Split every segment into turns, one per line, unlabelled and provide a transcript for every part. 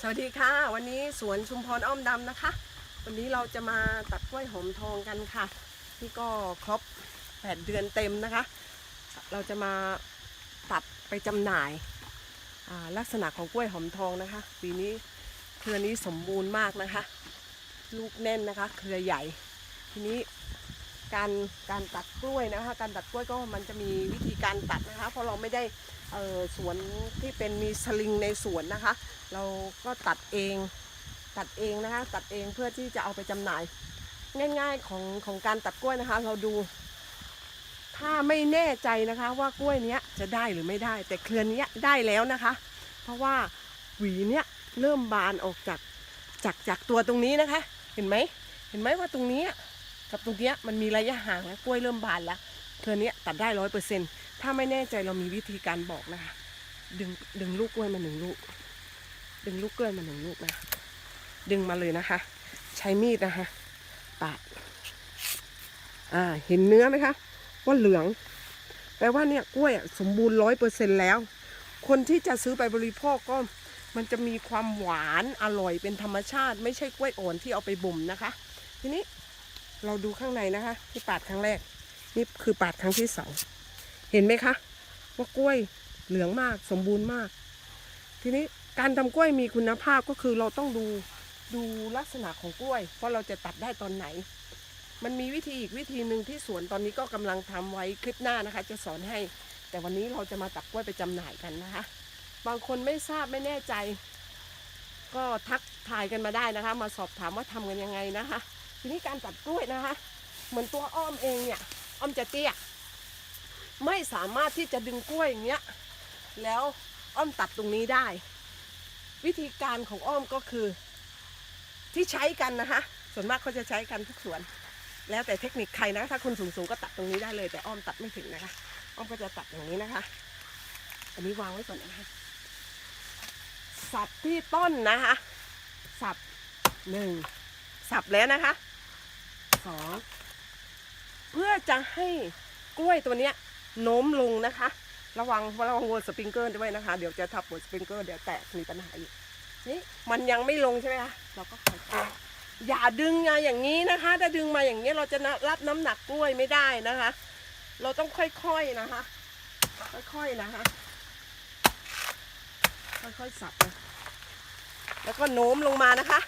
สวัสดีค่ะ วันนี้สวนชุมพรอ้อมดำนะคะ วันนี้เราจะมาตัดกล้วยหอมทองกันค่ะ นี่ก็ครบ 8 เดือนเต็มนะคะ เราจะมาตัดไปจำหน่ายาลักษณะของกล้วยหอมทองนะคะ ปีนี้เครือนี้สมบูรณ์มากนะคะ ลูกแน่นนะคะ เครือใหญ่ ทีนี้ การการตัดกล้วยนะคะ การตัดกล้วยก็มันจะมีวิธีการตัดนะคะ เพราะเราไม่ได้เออสวนที่เป็นมีสลิงในสวนนะคะ เราก็ตัดเองตัดเองนะคะ ตัดเองเพื่อที่จะเอาไปจำหน่าย ง่าย ๆของของการตัดกล้วยนะคะ เราดู ถ้าไม่แน่ใจนะคะว่ากล้วยเนี้ยจะได้หรือไม่ได้ แต่เครือเนี้ยได้แล้วนะคะ เพราะว่าหวีเนี้ยเริ่มบานออกจากจากจากตัวตรงนี้นะคะ เห็นไหมเห็นไหมว่าตรงนี้ กับตรงเนี้ยมันมีระยะห่างแล้วกล้วยเริ่มบานแล้วเครือเนี้ยตัดได้ร้อยเปอร์เซ็นต์ถ้าไม่แน่ใจเรามีวิธีการบอกนะคะ ดึงดึงลูกกล้วยมาหนึ่งลูก ดึงลูกกล้วยมาหนึ่งลูกนะ ดึงมาเลยนะคะ ใช้มีดนะคะปาดอ่าเห็นเนื้อไหมคะ ว่าเหลือง แปลว่าเนี่ยกล้วยสมบูรณ์ร้อยเปอร์เซ็นแล้ว คนที่จะซื้อไปบริโภคก็มันจะมีความหวานอร่อยเป็นธรรมชาติ ไม่ใช่กล้วยอ่อนที่เอาไปบ่มนะคะ ทีนี้ เราดูข้างในนะคะที่ปาดครั้งแรก นี่คือปาดครั้งที่สองเห็นไหมคะว่ากล้วยเหลืองมากสมบูรณ์มาก ทีนี้การทำกล้วยมีคุณภาพก็คือเราต้องดูดูลักษณะของกล้วยว่าเราจะตัดได้ตอนไหน มันมีวิธีอีกวิธีหนึ่งที่สวนตอนนี้ก็กำลังทำไว้คลิปหน้านะคะ จะสอนให้ แต่วันนี้เราจะมาตัดกล้วยไปจำหน่ายกันนะคะ บางคนไม่ทราบไม่แน่ใจ ก็ทักทายกันมาได้นะคะ มาสอบถามว่าทำกันยังไงนะคะ ทีนี้การตัดกล้วยนะคะ เหมือนตัวอ้อมเองเนี่ยอ้อมจะเตี้ยไม่สามารถที่จะดึงกล้วยอย่างเงี้ยแล้วอ้อมตัดตรงนี้ได้ วิธีการของอ้อมก็คือ ที่ใช้กันนะคะส่วนมากเขาจะใช้กันทุกสวน แล้วแต่เทคนิคใครนะถ้าคุณสูงๆก็ตัดตรงนี้ได้เลย แต่อ้อมตัดไม่ถึงนะคะ อ้อมก็จะตัดอย่างนี้นะคะ อันนี้วางไว้ก่อนนะคะ สับที่ต้นนะคะ สับหนึ่งสับแล้วนะคะสองเพื่อจะให้กล้วยตัวเนี้ยโน้มลงนะคะ ระวังระวังวนสปริงเกอร์ด้วยนะคะ เดี๋ยวจะทับวนสปริงเกอร์เดี๋ยวแตกมีปัญหาอีกนี่มันยังไม่ลงใช่ไหมคะเราก็ค่อยๆอย่าดึงมาอย่างนี้นะคะถ้าดึงมาอย่างนี้เราจะรับน้ำหนักกล้วยไม่ได้นะคะ เราต้องค่อยๆนะคะ ค่อยๆนะคะ ค่อยๆสับนะแล้วก็โน้มลงมานะคะ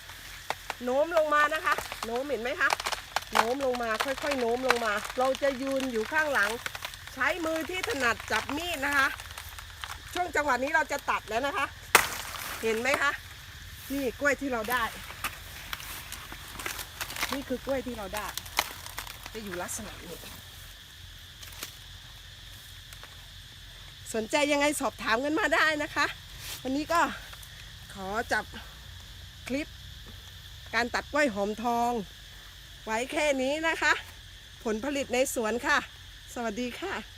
โน้มลงมานะคะ โน้มเห็นไหมคะ โน้มลงมาค่อยๆโน้มลงมา เราจะยืนอยู่ข้างหลัง ใช้มือที่ถนัดจับมีดนะคะ ช่วงจังหวะนี้เราจะตัดแล้วนะคะ เห็นไหมคะ นี่กล้วยที่เราได้ นี่คือกล้วยที่เราได้ จะอยู่ลักษณะนี้ สนใจยังไงสอบถามกันมาได้นะคะ วันนี้ก็ขอจับคลิป การตัดกล้วยหอมทอง ไว้แค่นี้นะคะ ผลผลิตในสวนค่ะ สวัสดีค่ะ